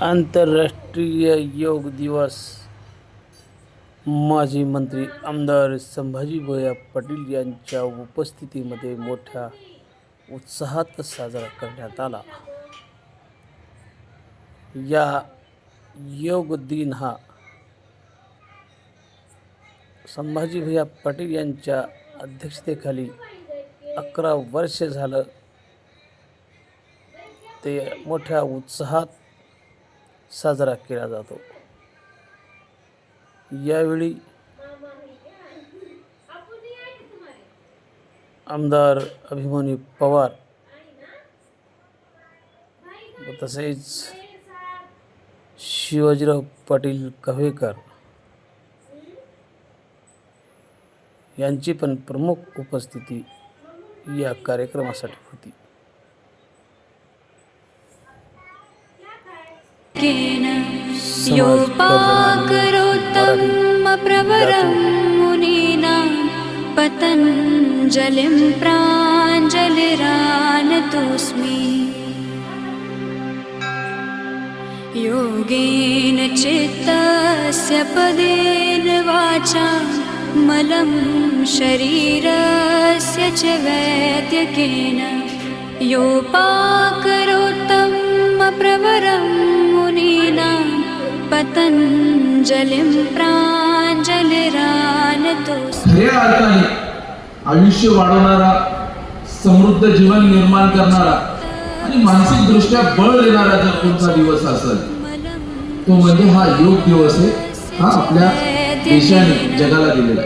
आंतरराष्ट्रीय योग दिवस। माजी मंत्री आमदार संभाजी भोया पाटील यांच्या उपस्थितीमध्ये मोठ्या उत्साहात साजरा करण्यात आला. या योग दिन हा संभाजी भैया पाटील यांच्या अध्यक्षतेखाली अकरा वर्ष झालं. ते मोठ्या उत्साहात साजरा केला जातो. यावेळी आमदार अभिमन्यू पवार तसेच शिवाजीराव पाटील कव्हेकर यांची पण प्रमुख उपस्थिती या कार्यक्रमासाठी होती. पतञ्जलिं प्राञ्जलिरानतोऽस्मि योगेन चित्तस्य पदेन वाचा मलं शरीरस्य च वैद्यकेन योपाकरोत्तमप्रवरं मुनीना पतञ्जलिं प्राञ्जलिरानतोऽस्मि। आयुष्य वाढवणारा समृद्ध जीवन निर्माण करणारा आणि मानसिक दृष्ट्या बळ देणारा जर कोणता दिवस असेल तो म्हणजे हा योग दिवस आहे. हा आपल्या ಈಶಾನಿ ಜಗಲದಿಲ್ಲ